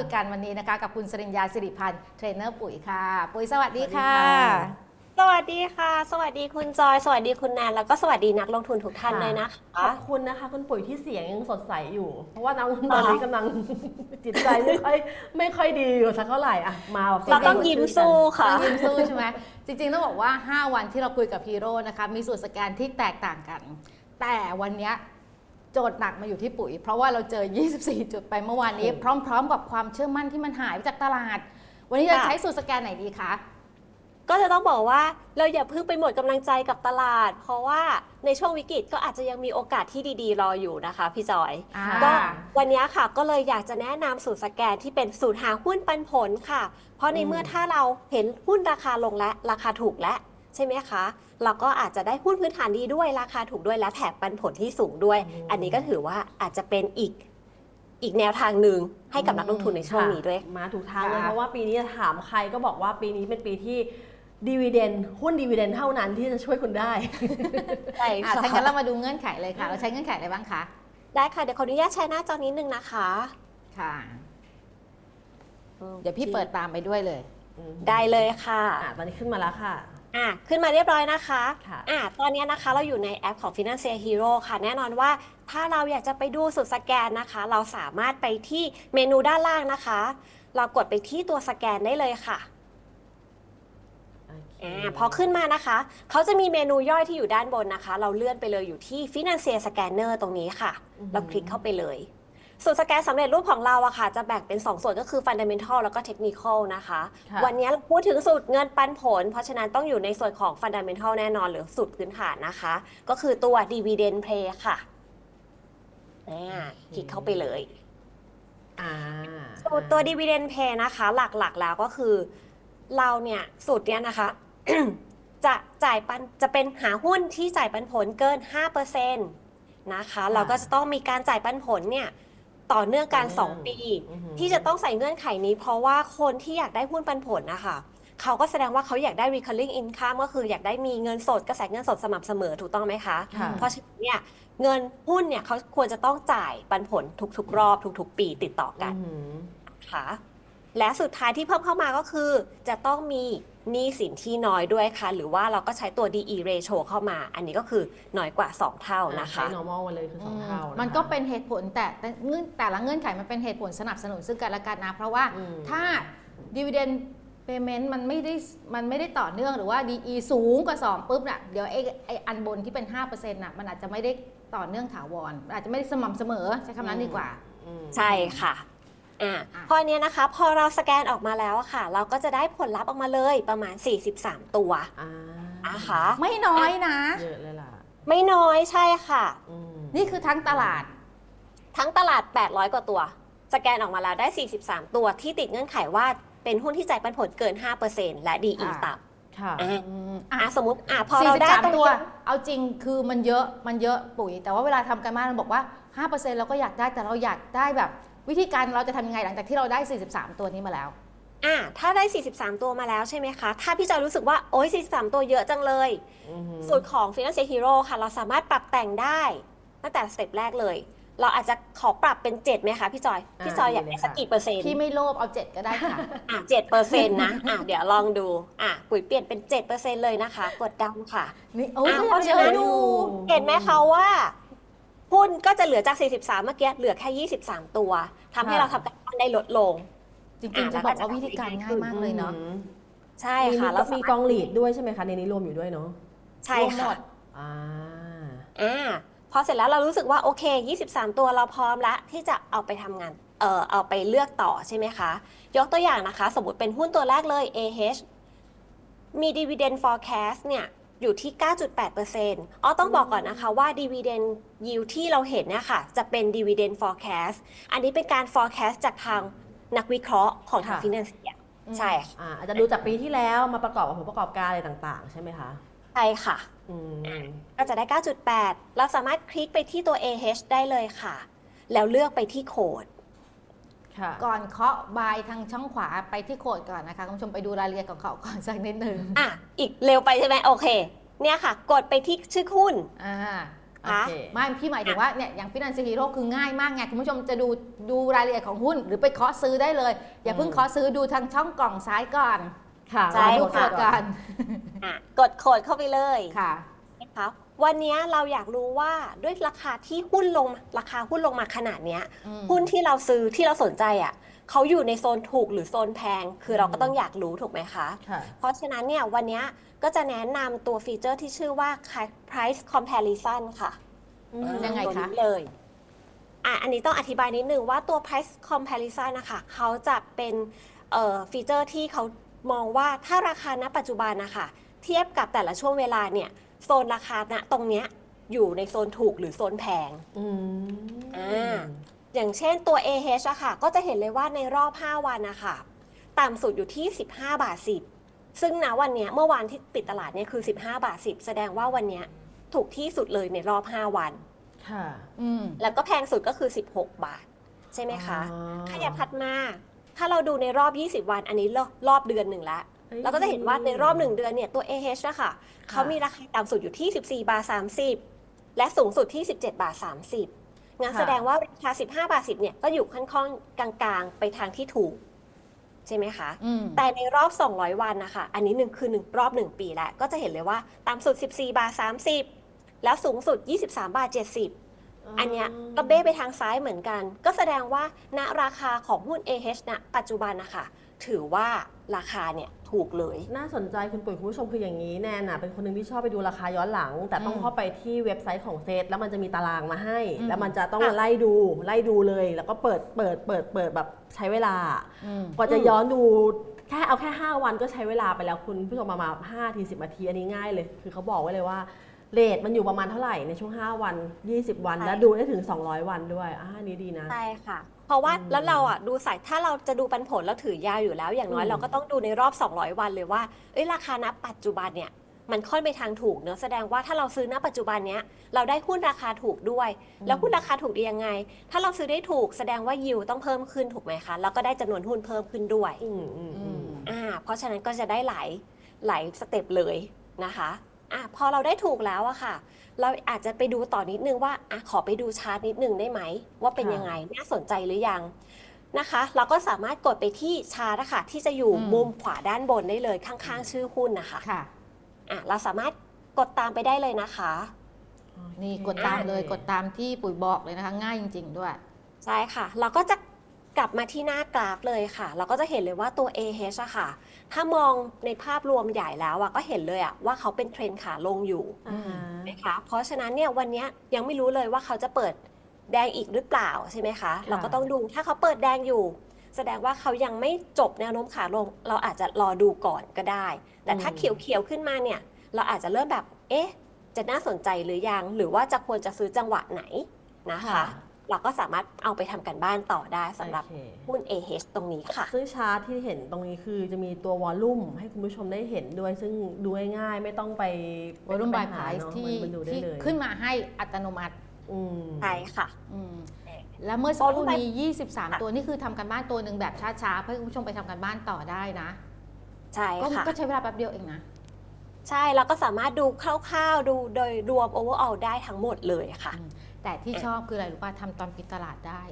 คุยกันวันนี้นะคะ กับคุณสริญญาสิริพันธ์เทรนเนอร์ปุ๋ยค่ะ ปุ๋ยสวัสดีค่ะ สวัสดีค่ะ สวัสดีคุณจอย สวัสดีคุณแนน แล้วก็สวัสดีนักลงทุนทุกท่านค่ะเลยนะขอบคุณนะคะ คุณปุ๋ยที่เสียงยังสดใสอยู่ เพราะว่าน้องตอนนี้กำลังจิตใจไม่ค่อยไม่ค่อยดีอยู่สักเท่าไหร่อะมาแบบเราต้องยิ้มสู้ค่ะต้องยิ้มสู้ใช่ไหมจริงๆต้องบอกว่า 5 วันที่เราคุยกับฮีโร่นะคะมีสูตรสแกนที่แตกต่างกัน แต่วันเนี้ย โจทย์หนักมาอยู่ที่ปุ๋ย เพราะว่าเราเจอ 24 จุดไปเมื่อวานนี้ พร้อม ๆ กับความเชื่อมั่นที่มันหายไปจากตลาด วันนี้จะค่ะใช้สูตรสแกนไหนดีคะก็จะต้องบอกว่าเราอย่าเพิ่งไปหมดกำลังใจกับตลาด เพราะว่าในช่วงวิกฤตก็อาจจะยังมีโอกาสที่ดีๆ รออยู่นะคะพี่จอยอ่าก็วันนี้ค่ะก็เลยอยากจะแนะนำสูตรสแกนที่เป็นสูตรหาหุ้นปันผลค่ะ เพราะในเมื่อถ้าเราเห็นหุ้นราคาลงและราคาถูกและใช่ไหมคะ เราก็อาจจะได้หุ้นพื้นฐานดีด้วยราคาถูกด้วยและแถมปันผลที่สูงด้วย อันนี้ก็ถือว่าอาจจะเป็นอีกอีกแนวทางหนึ่งให้กับนักลงทุนในช่วงนี้ด้วย มาถูกทางเลยค่ะเพราะว่าปีนี้ถามใครก็บอกว่าปีนี้เป็นปีที่ดีเวเดนหุ้นดีเวเดนเท่านั้นที่จะช่วยคุณได้ใช่อะค่ะถ้างั้นเรามาดูเงื่อนไขเลยค่ะ เราใช้เงื่อนไขอะไรบ้างคะ ได้ค่ะ เดี๋ยวขออนุญาตแชร์หน้าจอนิดนึงนะคะ ค่ะ เดี๋ยวพี่เปิดตามไปด้วยเลย ได้เลยค่ะอะตอนนี้ขึ้นมาแล้วค่ะ อะขึ้นมาเรียบร้อยนะคะค่ะ อะตอนนี้นะคะเราอยู่ในแอปของ Financial Hero ค่ะ แน่นอนว่าถ้าเราอยากจะไปดูสุดสแกนนะคะ เราสามารถไปที่เมนูด้านล่างนะคะ เรากดไปที่ตัวสแกนได้เลยค่ะ โอเคอ่าพอขึ้นมานะคะ เขาจะมีเมนูย่อยที่อยู่ด้านบนนะคะ เราเลื่อนไปเลยอยู่ที่ Financial Scanner ตรงนี้ค่ะ เราคลิกเข้าไปเลย ส่วนสแกนสำเร็จรูปของเราอะค่ะ จะแบ่งเป็น 2 ส่วนก็คือ Fundamental แล้วก็ Technical นะคะ ค่ะวันนี้เราพูดถึงสูตรเงินปันผล เพราะฉะนั้นต้องอยู่ในส่วนของ Fundamental แน่นอนหรือสูตรพื้นฐานนะคะ ก็คือตัว Dividend Play ค่ะอ่าคลิกเข้าไปเลย อ่าสูตรตัว Dividend Pay นะคะ หลักๆแล้วก็คือ เราเนี่ยสูตรเนี้ยนะคะ จะจ่ายปันจะเป็นหาหุ้นที่จ่ายปันผลเกิน 5%นะคะ เราก็จะต้องมีการจ่ายปันผลเนี่ย ต่อเนื่องกันต่อเนื่อง2ปีอือหือที่จะต้องใส่เงื่อนไขนี้ เพราะว่าคนที่อยากได้หุ้นปันผลนะคะเขาก็แสดงว่าเขาอยากได้ recurring income ก็คืออยากได้มีเงินสดกระแสเงินสดสม่ำเสมอถูกต้องไหมคะ ค่ะ เพราะฉะนั้นเนี่ยเงินหุ้นเนี่ยเขาควรจะต้องจ่ายปันผลทุกๆ รอบทุกๆ ปีติดต่อกันอือหือค่ะ และสุดท้ายที่เพิ่มเข้ามาก็คือ จะต้องมีหนี้สินที่น้อยด้วยค่ะ หรือว่าเราก็ใช้ตัว DE ratio เข้ามา อันนี้ก็คือน้อยกว่า 2 เท่านะคะ ใช้ normal มาเลยคือสองเท่าอืมัมันก็เป็นเหตุผลแต่แต่เงื่อนแต่ละเงื่อนไขมันเป็นเหตุผลสนับสนุนซึ่งกันและกันนะ เพราะว่าอืมถ้า dividend payment มันไม่ได้มันไม่ได้ต่อเนื่องหรือว่า DE สูงกว่า 2 ปุ๊บน่ะเดี๋ยวไอ้ไอ้อันบนที่เป็น 5%น่ะมันอาจจะไม่ได้ต่อเนื่องถาวรอาจจะไม่ได้สม่ำเสมอใช้คำนั้นดีกว่าอืมใช่ค่ะ อ่าอะพอเนี้ยนะคะ พอเราสแกนออกมาแล้วอะค่ะ เราก็จะได้ผลลัพธ์ออกมาเลยประมาณ 43 ตัวอ่านะคะไม่น้อยนะ เยอะเลยล่ะไม่น้อยใช่ค่ะ อืมนี่คือทั้งตลาด ทั้งตลาด 800 กว่าตัว สแกนออกมาแล้วได้ 43 ตัวที่ติดเงื่อนไขว่าเป็นหุ้นที่จ่ายปันผลเกิน 5%และ DE อ่าต่ำค่ะอะอืมอะอะสมมติอะพอเราได้ตรง43 ตัวนี้เอาจริงคือมันเยอะมันเยอะปุ๋ย แต่ว่าเวลาทำกันบ้านเราบอกว่า 5%เราก็อยากได้แต่เราอยากได้แบบ วิธีการเราจะทำยังไงหลังจากที่เราได้ 43 ตัวนี้มาแล้ว อะถ้าได้ 43 ตัวมาแล้วใช่ไหมคะ ถ้าพี่จอยรู้สึกว่า โอ๊ย 43 ตัวเยอะจังเลยอือหือสูตรของ Financial Hero ค่ะ เราสามารถปรับแต่งได้ตั้งแต่สเต็ปแรกเลย เราอาจจะขอปรับเป็น 7ไหมคะพี่จอย พี่จอยอยากได้สักกี่เปอร์เซ็นต์ พี่ไม่โลภเอา 7 ก็ได้ค่ะ อะ7เปอร์เซ็นต์นะ อะเดี๋ยวลองดู อะปุ๋ยเปลี่ยนเป็น7เปอร์เซ็นต์เลยนะคะ กดดำค่ะนี่โอ้ยอะก็เพราะเยฉะอะนั้นอยู่เห็นไหมคะว่า หุ้นก็จะเหลือจาก 43 เมื่อกี้เหลือแค่ 23 ตัวทำให้เราทำการบ้านได้ลดลง จริงๆจะบอกว่าวิธีการง่ายมากเลยเนาะอืมใช่มีค่ะมีแล้วมีกองหลีดด้วยใช่ไหมคะในนี้รวมอยู่ด้วยเนาะใช่รวมหมค่ะ ด อ่า อ่าพอเสร็จแล้วเรารู้สึกว่าโอเค 23 ตัวเราพร้อมแล้วที่จะเอาไปทำงานเอ่อเอาไปเลือกต่อใช่ไหมคะ ยกตัวอย่างนะคะ สมมติเป็นหุ้นตัวแรกเลย AH มี dividend forecast เนี่ย อยู่ที่ 9.8%อ๋อต้องบอกก่อนนะคะว่า dividend yield ที่เราเห็นเนี่ยค่ะ จะเป็น dividend forecast อันนี้เป็นการ forecast จากทางนักวิเคราะห์ของทางค่ะ finance ใช่ค่ะอ่าอาจจะดูจากปีที่แล้วมาประกอบกับผลประกอบการอะไรต่างๆ ใช่ไหมคะใช่ค่ะ อืม ก็จะได้ 9.8 เราสามารถคลิกไปที่ตัว AH ได้เลยค่ะ แล้วเลือกไปที่โคดค่ะ ก่อนเคาะบายทางช่องขวาไปที่โคดก่อนนะคะคุณผู้ชมไปดูรายละเอียดของเขาก่อนสักนิดหนึ่งอะอีกเร็วไปใช่ไหมโอเค เนี่ยค่ะ กดไปที่ชื่อหุ้นอ่าโอคะเคไม่พี่หมายถึงว่าเนี่ยอย่างฟินแลนซ์ฮีโร่คือง่ายมากไงคุณผู้ชมจะดูดูรายละเอียดของหุ้น หรือไปเคาะซื้อได้เลย อย่าเพิ่งอืมเคาะซื้อดูทางช่องกล่องซ้ายก่อนค่ะใช่ดูค่ะโดกันอะกดโคดเข้าไปเลยค่ะนะคะ วันนี้เราอยากรู้ว่าด้วยราคาที่หุ้นลงราคาหุ้นลงมาขนาดเนี้ยอืมหุ้นที่เราซื้อที่เราสนใจอะเขาอยู่ในโซนถูกหรือโซนแพง คือเราก็ต้องอยากรู้ถูกไหมคะค่ะเพราะฉะนั้นเนี่ยวันนี้ก็จะแนะนำตัวฟีเจอร์ที่ชื่อว่า price comparison ค่ะอืมยังไงตัวคะนี้เลยอะอันนี้ต้องอธิบายนิดนึงว่าตัว price comparison นะคะเขาจะเป็นเอ่อฟีเจอร์ที่เขามองว่าถ้าราคาณปัจจุบันนะคะเทียบกับแต่ละช่วงเวลาเนี่ย โซนราคาณตรงเนี้ยอยู่ในโซนถูกหรือโซนแพงอืมอ่าอย่างเช่นตัว AH อะค่ะ ก็จะเห็นเลยว่าในรอบ 5 วันนะคะต่ำสุดอยู่ที่ 15 บาท 10 ซึ่งนะวันเนี้ยเมื่อวานที่ปิดตลาดเนี่ยคือ 15 บาท 10 แสดงว่าวันเนี้ยถูกที่สุดเลยในรอบ 5 วัน ค่ะ อืม แล้วก็แพงสุดก็คือ 16 บาท ใช่ไหมคะ อ๋อ ขยับถัดมา ถ้าเราดูในรอบ 20 วัน อันนี้รอบรอบเดือนหนึ่งละ เอ้ยเราก็จะเห็นว่าในรอบ1เดือนเนี่ยตัว AH อะค่ะเขามีราคาต่ำสุดอยู่ที่ 14 บาท 30 และสูงสุดที่ 17 บาท 30งั้นค่ะแสดงว่าราคา 15 บาท 10 เนี่ยก็อยู่ค่อนข้างกลางๆ ไปทางที่ถูก ใช่ไหมคะอืมแต่ในรอบ 200 วันนะคะ อันนี้หนึ่งคือหนึ่งรอบ 1 ปีแล้ว ก็จะเห็นเลยว่าต่ำสุด 14 บาท 30 แล้วสูงสุด 23 บาท 70อันเนี้ยก็เบ้ไปทางซ้ายเหมือนกัน ก็แสดงว่าณราคาของหุ้น AH ณปัจจุบันนะคะถือว่าราคาเนี่ย ถูกเลย น่าสนใจคุณปุ๋ยคุณผู้ชมคืออย่างนี้แนนน่ะเป็นคนหนึ่งที่ชอบไปดูราคาย้อนหลัง แต่ต้องอืมเข้าไปที่เว็บไซต์ของเซตแล้วมันจะมีตารางมาให้อืมแล้วมันจะต้องค่ะไล่ดูไล่ดูเลย แล้วก็เปิดเปิดเปิดเปิดแบบใช้เวลาอืมกว่าจะย้อนดูแค่เอาแค่ 5 วันก็ใช้เวลาไปแล้วคุณผู้ชมประมาณ5ที10นาทีอันนี้ง่ายเลย คือเขาบอกไว้เลยว่าเรทมันอยู่ประมาณเท่าไหร่ในช่วง 5 วัน 20 วันใช่แล้วดูได้ถึง 200 วันด้วยอ่าอันนี้ดีนะ ใช่ค่ะ เพราะว่าอืมแล้วเราอะดูสายถ้าเราจะดูปันผลแล้วถือยาวอยู่แล้ว อย่างน้อยอืมเราก็ต้องดูในรอบ 200 วันเลยว่าเอ้ยราคาณปัจจุบันเนี่ยมันค่อนไปทางถูกเนอะแสดงว่าถ้าเราซื้อณปัจจุบันเนี้ยเราได้หุ้นราคาถูกด้วย แล้วหุ้นราคาถูกได้ยังไง ถ้าเราซื้อได้ถูกแสดงว่ายิวต้องเพิ่มขึ้นถูกไหมคะแล้วก็ได้จำนวนหุ้นเพิ่มขึ้นด้วยอืมอืมอืมอ่าเพราะฉะนั้นก็จะได้หลายหลายสเต็ปเลยนะคะอะพอเราได้ถูกแล้วอะค่ะ เราอาจจะไปดูต่อนิดนึงว่าอะขอไปดูชาร์ตนิดนึงได้ไหม ว่าเป็นค่ะยังไงน่าสนใจหรือยังนะคะ เราก็สามารถกดไปที่ชาร์ตนะคะที่จะอยู่อืมมุมขวาด้านบนได้เลยข้างๆ ชื่อหุ้นนะคะค่ะอะเราสามารถกดตามไปได้เลยนะคะ นี่กดตามเลยกดตามที่ปุ๋ยบอกเลยนะคะ ง่ายจริง ๆ ด้วย ใช่ค่ะ เราก็จะ กลับมาที่หน้ากราฟเลยค่ะ เราก็จะเห็นเลยว่าตัว AH อะค่ะ ถ้ามองในภาพรวมใหญ่แล้วอะก็เห็นเลยอะว่าเขาเป็นเทรนขาลงอยู่อ่านะคะเพราะฉะนั้นเนี่ยวันเนี้ยยังไม่รู้เลยว่าเขาจะเปิดแดงอีกหรือเปล่าใช่ไหมคะ เราก็ต้องดูถ้าเขาเปิดแดงอยู่ แสดงว่าเขายังไม่จบแนวโน้มขาลง เราอาจจะรอดูก่อนก็ได้ แต่ถ้าเขียวๆขึ้นมาเนี่ย เราอาจจะเริ่มแบบเอ๊ะ จะน่าสนใจหรือยัง หรือว่าจะควรจะซื้อจังหวะไหนนะคะค่ะ เราก็สามารถเอาไปทำกันบ้านต่อได้สำหรับโอเค หุ้น AH ตรงนี้ค่ะ ซึ่งชาร์ตที่เห็นตรงนี้คือจะมีตัววอลลุ่มให้คุณผู้ชมได้เห็นด้วยซึ่งดูง่ายๆไม่ต้องไปวอลุ่มบายไปไพรหซ์เนอะที่มันดูได้ที่เลยขึ้นมาให้อัตโนมัติอืม ใช่ค่ะ อืมแล้วเมื่อสักครู่ Volume by- นี้ 23 ตัวนี่คือทำกันบ้านตัวหนึ่งแบบช้าๆเพื่อให้คุณผู้ชมไปทำกันบ้านต่อได้นะ ใช่ก็ค่ะ ก็ใช้เวลาแป๊บเดียวเองนะ ใช่เราก็สามารถดูคร่าวๆ ดูโดยรวม overall ได้ทั้งหมดเลยค่ะอืม แต่ที่ชอบคืออะไรรู้ป่ะทำตอนปิดตลาดได้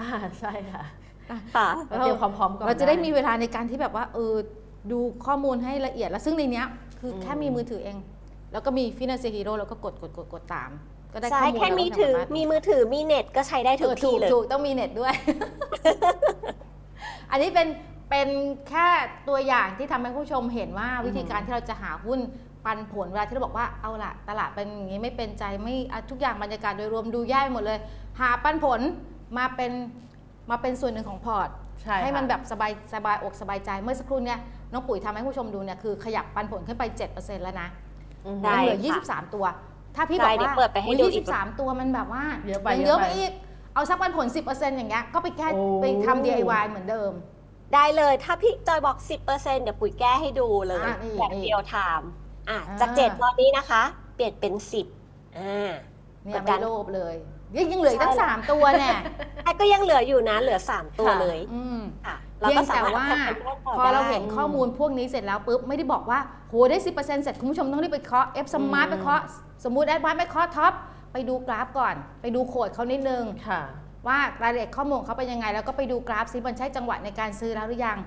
อ่าใช่ค่ะค่ะเราเตรียมความพร้อมก่อนเราจะได้มีเวลาในการที่แบบว่าเออดูข้อมูลให้ละเอียดแล้วซึ่งในเนี้ยคืออมแค่มีมือถือเอง แล้วก็มีฟินแลนซ์ฮีโร่แล้วก็กดกดกดกดตาม ก็ได้ใช่ข้อมูลแค่ล้วก็มีทำถือกันบ้านมีมือถือมีเน็ตก็ใช้ได้ทุกเออที่ถูกเลย ถูกต้องมีเน็ตด้วย อันนี้เป็นเป็นแค่ตัวอย่างที่ทำให้ผู้ชมเห็นว่าวิธีการที่เราจะหาหุ้น ปันผลเวลาที่เราบอกว่าเอาละตลาดเป็นอย่างนี้ไม่เป็นใจไม่อะทุกอย่างบรรยากาศโดยรวมดูแย่หมดเลย หาปันผลมาเป็นมาเป็นส่วนหนึ่งของพอร์ตใช่ให้มันค่ะแบบสบายสบายอกสบายใจเมื่อสักครู่เนี่ยน้องปุ๋ยทำให้ผู้ชมดูเนี่ยคือขยับปันผลขึ้นไป 7%แล้วนะอืมได้ยังเหลือค่ะ23 ตัว ถ้าพี่บได้อกเดี๋ยวว่าเปิดไปให้โอ้ยดูอีก23 ตัวมันแบบว่าเยอะไปยังเยเยอะอะไปไปอีกเอาสักปันผล 10%อย่างเงี้ยก็ไปแค่โอ้ไปทำ DIY เหมือนเดิมได้เลยถ้าพี่จอยบอก 10%เดี๋ยวปุ๋ยแก้ให้ดูเลยอะนี่แบบนี่เดียวไทม์ อะอ่าจาก7ตอนนี้นะคะ เปลี่ยนเป็น10อ่า เนี่ยกดดัไม่น โลภเลยยังยังเหลืออีกตั้งใช่3ตัวแน่แต่ก็ยังเหลืออยู่นะเหลือ3ตัวค่ะเลยอืม ค่ะเราเพียก็งสาแต่มารถว่า ทำกันบ้านต่อพอเราได้ เห็นข้อมูลพวกนี้เสร็จแล้วปุ๊บ ไม่ได้บอกว่าโหได้ 10%เสร็จคุณผู้ชมต้องรีบไปเคาะ F Smart อืม ไปเคาะสมมุติแอดวานไปเคาะท็อป ไปไปดูกราฟก่อน ไปดูโคดเขานิดนึง ค่ะ ว่ารายละเอียดข้อมูลเขาเป็นยังไง แล้วก็ไปดูกราฟซิมันใช่จังหวะในการซื้อแล้วหรือยัง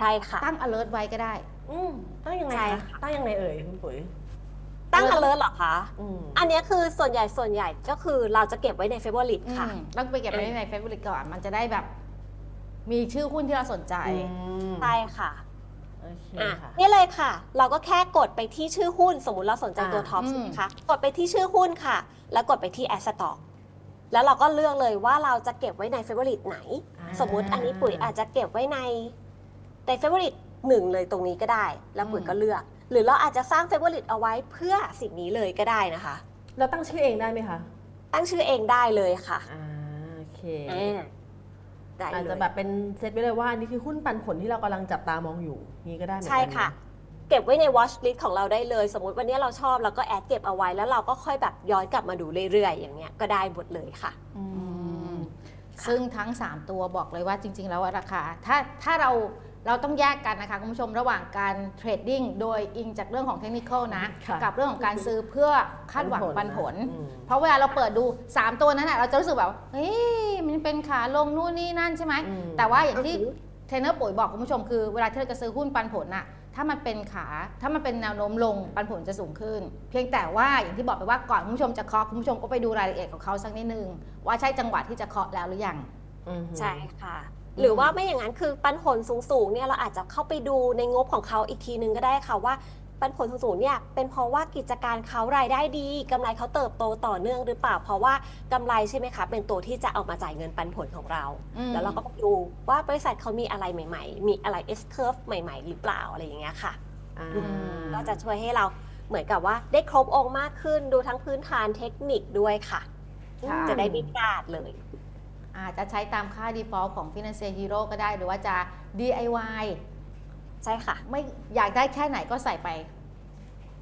ใช่ค่ะ ตั้ง alert ไว้ก็ได้ อืมตั้งยังไงใช่คะค่ะ ตั้งยังไงเอ่ยคุณปุ๋ยตั้ง alert เหรอคะ อืมอันเนี้ยคือส่วนใหญ่ส่วนใหญ่ก็คือเราจะเก็บไว้ใน favorite ค่ะ อืมต้องไปเก็บไว้ใน favorite ก่อน มันจะได้แบบ มีชื่อหุ้นที่เราสนใจ ใช่ค่ะ โอเคอะค่ะ นี่เลยค่ะ เราก็แค่กดไปที่ชื่อหุ้น สมมุติเราสนใจตัวอ่าท็อปอืม ใช่ไหมคะ กดไปที่ชื่อหุ้นค่ะ แล้วกดไปที่ Add Stock แล้วเราก็เลือกเลยว่าเราจะเก็บไว้ใน favorite ไหน อ่า สมมุติอันนี้ปุ๋ยอาจจะเก็บไว้ใน ใน favorite หนึ่งเลยตรงนี้ก็ได้ แล้วปุ๋ยอืมก็เลือก หรือเราอาจจะสร้าง favorite เอาไว้เพื่อสิ่งนี้เลยก็ได้นะคะ เราตั้งชื่อเองได้ไหมคะ ตั้งชื่อเองได้เลยค่ะอ่าโอเคอ่าได้อาจเลจะยแบบเป็นเซตไปเลยว่าอันนี้คือหุ้นปันผลที่เรากำลังจับตามองอยู่นี่ก็ได้เหมือนใช่กันนค่ะเก็บไว้ใน watch list ของเราได้เลย สมมุติวันนี้เราชอบเราก็แอดเก็บเอาไว้แล้วเราก็ค่อยแบบย้อนกลับมาดูเรื่อยๆ อย่างเงี้ยก็ได้หมดเลยค่ะอืมซึ่งทั้ง 3 ตัวบอกเลยว่าจริง ๆ แล้วราคา ถ้าถ้าเรา เราต้องแยกกันนะคะคุณผู้ชมระหว่างการเทรดดิ้งโดยอิงจากเรื่องของเทคนิคนะ ค่ะกับเรื่องของการซื้อเพื่อคาดหวังปันผล อืม เพราะเวลาเราเปิดดู 3 ตัวนั้นน่ะเราจะรู้สึกแบบเฮ้ยมันเป็นขาลงนู่นนี่นั่นใช่ไหม อืม แต่ว่าอย่างที่อือหือเทรนเนอร์ปุ๋ยบอกคุณผู้ชมคือเวลาที่เราจะซื้อหุ้นปันผลน่ะถ้ามันเป็นขาถ้ามันเป็นแนวโน้มลงปันผลจะสูงขึ้น เพียงแต่ว่าอย่างที่บอกไปว่าก่อนคุณผู้ชมจะเคาะคุณผู้ชมก็ไปดูรายละเอียดของเขาสักนิดนึงว่าใช่จังหวะที่จะเคาะแล้วหรือยัง อืม ใช่ค่ะ หรือว่าไม่อย่างนั้นคือปันผลสูงๆเนี่ยเราอาจจะเข้าไปดูในงบของเขาอีกทีนึงก็ได้ค่ะว่าปันผลสูงๆเนี่ยเป็นเพราะว่ากิจการเขารายได้ดีกำไรเขาเติบโตต่อเนื่องหรือเปล่า เพราะว่ากำไรใช่ไหมคะ เป็นตัวที่จะเอามาจ่ายเงินปันผลของเราอืมแล้วเราก็ไปดูว่าบริษัทเขามีอะไรใหม่ ๆ มีอะไร S curve ใหม่ ๆ หรือเปล่าอะไรอย่างเงี้ยค่ะอ่าก็จะช่วยให้เราเหมือนกับว่าได้ครบองค์มากขึ้นดูทั้งพื้นฐานเทคนิคด้วยค่ะค่ะจะได้ไม่พลาดเลย อาจจะใช้ตามค่า default ของ Financial Hero ก็ได้ หรือว่าจะ DIY ใช่ค่ะ ไม่อยากได้แค่ไหนก็ใส่ไป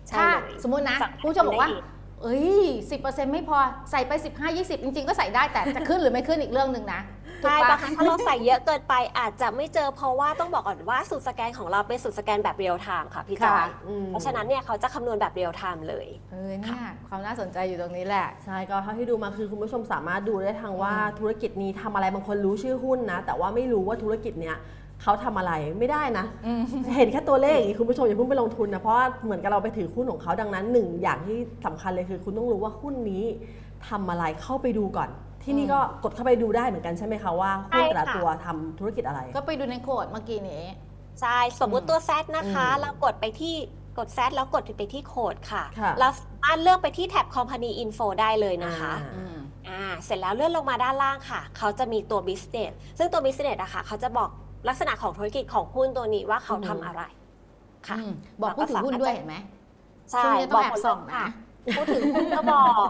ใช่ถ้าเลยสมมุตินะสั่งคุณผู้ชมบอกว่า ได้อีก เอ้ย10%ไม่พอใส่ไป 15 20 จริง ๆ ก็ใส่ได้แต่จะขึ้นหรือไม่ขึ้นอีกเรื่องหนึ่งนะ ถูกใช่ปะ บางครั้งถ้าเราใส่เยอะเกินไปอาจจะไม่เจอเพราะว่าต้องบอกก่อนว่าสูตรสแกนของเราเป็นสูตรสแกนแบบเรียลไทม์ค่ะพี่จอยอืม เพราะฉะนั้นเนี่ยเขาจะคำนวณแบบเรียลไทม์เลย เออเนี่ยความน่าสนใจอยู่ตรงนี้แหละ ใช่ก็เท่าที่ดูมาคือคุณผู้ชมสามารถดูได้ทางว่าอืมธุรกิจนี้ทำอะไรบางคนรู้ชื่อหุ้นนะ แต่ว่าไม่รู้ว่าธุรกิจเนี้ยเขาทำอะไรไม่ได้นะ อืม เห็นแค่ตัวเลขอย่างนี้คุณผู้ชมอย่าเพิ่งไปลงทุนนะ เพราะว่าเหมือนกับเราไปถือหุ้นของเขาดังนั้นหนึ่งอย่างที่สำคัญเลยคือ คุณต้องรู้ว่าหุ้นนี้ทำอะไรเข้าไปดูก่อน ที่นี่ก็กดเข้าไปดูได้เหมือนกันใช่ไหมคะว่าหุ้นแต่ละใช่ค่ะตัวทำธุรกิจอะไร ก็ไปดูในโคดเมื่อกี้นี้ ใช่สมมุติตัว Z นะคะ อืมเรากดไปที่กด Z แล้วกดไปที่โคดค่ะค่ะ เราสามารถเลือกไปที่แท็บ Company Info ได้เลยนะคะ อ่า อืม อ่าเสร็จแล้วเลื่อนลงมาด้านล่างค่ะ เขาจะมีตัว business ซึ่งตัว business อะค่ะ เขาจะบอกลักษณะของธุรกิจของหุ้นตัวนี้ว่าเขาทำอะไร ค่ะ อืมบอกผู้ถือหุ้นด้วยเห็นไหมใช่ช่วงนี้ต้องแอบส่องนะ พูดถึงหุ้นก็บอก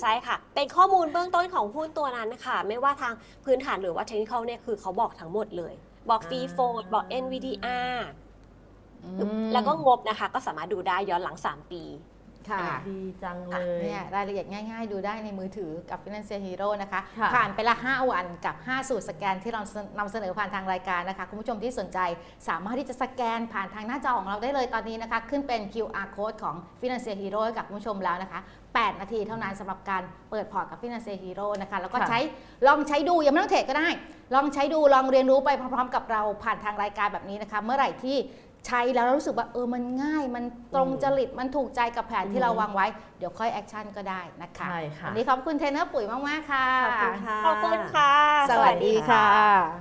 ใช่ค่ะ เป็นข้อมูลเบื้องต้นของหุ้นตัวนั้นค่ะไม่ว่าทางพื้นฐานหรือว่าเทคนิคเนี่ยคือเขาบอกทั้งหมดเลย บอกฟรีโฟดบอก NVDR อืมแล้วก็งบนะคะ ก็สามารถดูได้ย้อนหลัง 3 ปี ค่ะ ดีจังเลยเนี่ยรายละเอียดง่ายๆ ดูได้ในมือถือกับ Financial Hero นะคะ ค่ะผ่านไปละ 5 วันกับ 5 สูตรสแกนที่เรานำเสนอผ่านทางรายการนะคะ คุณผู้ชมที่สนใจสามารถที่จะสแกนผ่านทางหน้าจอของเราได้เลยตอนนี้นะคะ ขึ้นเป็น QR code ของ Financial Hero ให้กับคุณผู้ชมแล้วนะคะ 8 นาทีเท่านั้นสำหรับการเปิดพอร์ตกับ Financial Hero นะคะ แล้วก็ค่ะ ใช้ลองใช้ดูยังไม่ต้องเทรดก็ได้ ลองใช้ดูลองเรียนรู้ไปพร้อมๆ กับเราผ่านทางรายการแบบนี้นะคะ เมื่อไหร่ที่ ใช้แล้วรู้สึกว่าเออมันง่ายมันตรงจริตมันถูกใจกับแผนที่เราวางไว้ เดี๋ยวค่อยแอคชั่นก็ได้นะคะใช่ค่ะวันนี้ขอบคุณเทรนเนอร์ปุ๋ยมาก ๆ ค่ะ ขอบคุณค่ะ ขอบคุณค่ะ สวัสดีค่ะ